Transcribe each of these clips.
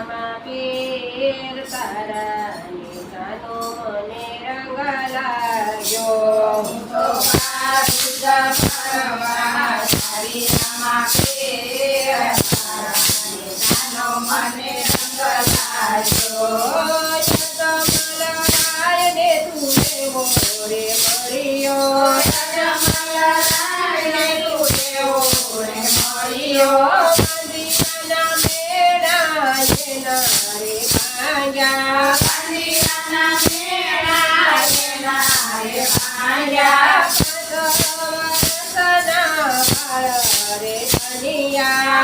રામા પીર તારા નિશાનો મને રંગ લાગ્યો પરમા હરિ રામા પીર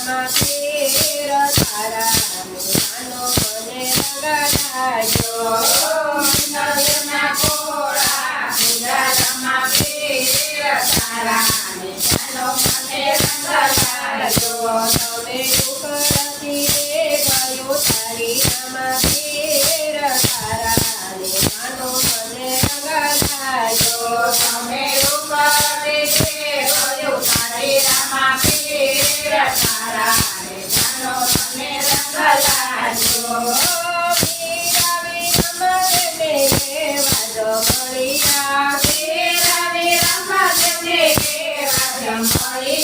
નામમાં ફેર તારા નાનો મને રગાડાયો નગરના કોળા સુંદરમાં ફેર તારા નાનો મને રગાડાયો નવે ઉપરથી ગયો તારી નામમાં ફેર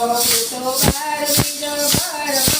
জয় জয়